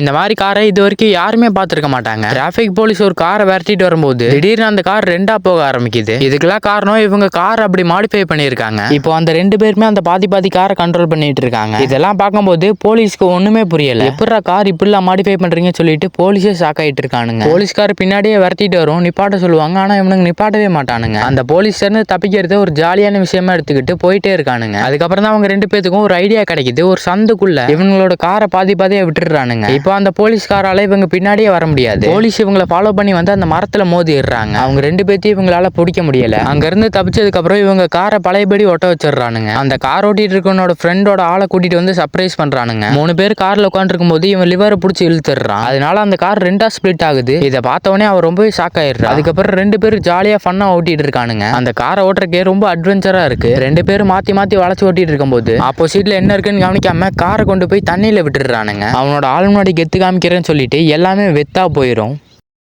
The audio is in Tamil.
இந்த மாதிரி காரை இது வரைக்கும் யாருமே பார்த்துருக்க மாட்டாங்க. டிராபிக் போலீஸ் ஒரு காரை விரட்டிட்டு வரும்போது திடீர்னு அந்த கார் ரெண்டா போக ஆரம்பிக்குது. இதுக்கெல்லாம் காரணம் இவங்க கார் அப்படி மாடிஃபை பண்ணியிருக்காங்க. இப்போ அந்த ரெண்டு பேருமே அந்த பாதி பாதி காரை கண்ட்ரோல் பண்ணிட்டு இருக்காங்க. இதெல்லாம் பார்க்கும்போது போலீஸ்க்கு ஒண்ணுமே புரியல. எப்படா கார் இப்படிலாம் மாடிஃபை பண்றீங்கன்னு சொல்லிட்டு போலீஸே ஷாக் ஆயிட்டு இருக்கானுங்க. போலீஸ்கார் பின்னாடியே விரட்டிட்டு வரும். நிப்பாட்ட சொல்லுவாங்க. ஆனா இவனுங்க நிப்பாட்டவே மாட்டானுங்க. அந்த போலீஸ் இருந்து தப்பிக்கிறது ஒரு ஜாலியான விஷயமா எடுத்துக்கிட்டு போயிட்டே இருக்கானுங்க. அதுக்கப்புறம் தான் அவங்க ரெண்டு பேத்துக்கும் ஒரு ஐடியா கிடைக்குது. ஒரு சந்துக்குள்ள இவங்களோட காரை பாதி பாதியா விட்டுறானுங்க இப்போ அந்த போலீஸ்காரால இவங்க பின்னாடியே வர முடியாது. போலீஸ் இவங்களை ஃபாலோ பண்ணி வந்து அந்த மரத்துல மோதிடுறாங்க. அவங்க ரெண்டு பேர்த்தையும் இவங்களால பிடிக்க முடியல. அங்கேருந்து தப்பிச்சதுக்கப்புறம் தப்பிச்சதுக்கு அப்புறம் இவங்க காரை பழையபடி ஒட்ட வச்சிடுறானுங்க. அந்த கார் ஓட்டிட்டு இருக்கவனோட ஃப்ரெண்டோட ஆளை கூட்டிட்டு வந்து சர்ப்ரைஸ் பண்றானுங்க. மூணு பேர் கார்ல உட்காந்துருக்கும் போது இவன் லிவரை பிடிச்சி இழுத்துறான் அதனால அந்த கார் ரெண்டா ஸ்பிளிட் ஆகுது. இதை பார்த்தவொடனே அவர் ரொம்பவே ஷாக் ஆயிடுறா அதுக்கப்புறம் ரெண்டு பேரும் ஜாலியா ஃபன்னா ஓட்டிட்டு இருக்கானுங்க. அந்த காரை ஓட்டுறக்கே ரொம்ப அட்வென்ச்சரா இருக்கு. ரெண்டு பேரும் மாத்தி மாத்தி வளைச்சு ஓட்டிட்டு இருக்கும்போது ஆப்போசிட்ல என்ன இருக்குன்னு கவனிக்காம காரை கொண்டு போய் தண்ணியில விட்டுடுறானுங்க. அவனோட ஆள் முன்னாடி கெத்து காமிக்கிறேன்னு சொல்லிவிட்டு எல்லாமே வெத்தாக போயிடும்